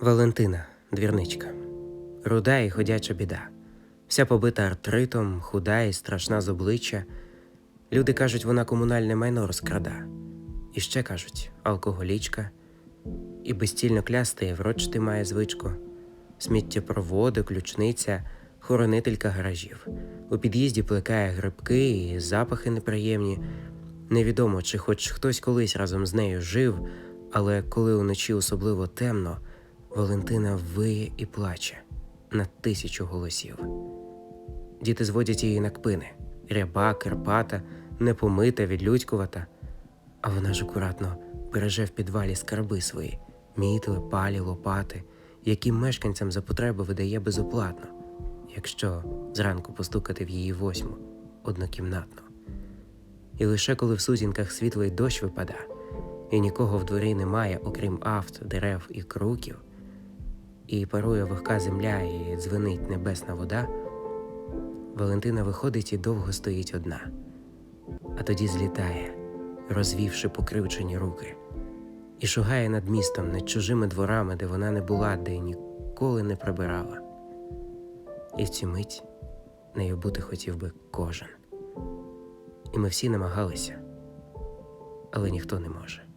Валентина, двірничка, руда і ходяча біда, вся побита артритом, худа і страшна з обличчя. Люди кажуть, вона комунальне майно розкрада. І ще кажуть, алкоголічка, і безцільно клясти і врочити має звичку, сміттєпроводи, ключниця, хоронителька гаражів. У під'їзді плекає грибки і запахи неприємні. Невідомо, чи хоч хтось колись разом з нею жив, але коли уночі особливо темно, Валентина виє і плаче на тисячу голосів. Діти зводять її на кпини ряба, керпата, непомита, відлюдькувата. А вона ж акуратно береже в підвалі скарби свої, мітли, палі, лопати, які мешканцям за потреби видає безоплатно, якщо зранку постукати в її восьму однокімнатну. І лише коли в сутінках світлий дощ випада, і нікого в дворі немає, окрім авт, дерев і круків, і парує вогка земля, і дзвенить небесна вода, Валентина виходить і довго стоїть одна, а тоді злітає, розвівши покривчені руки, і шугає над містом, над чужими дворами, де вона не була, де ніколи не прибирала. І в цю мить нею бути хотів би кожен. І ми всі намагалися, але ніхто не може.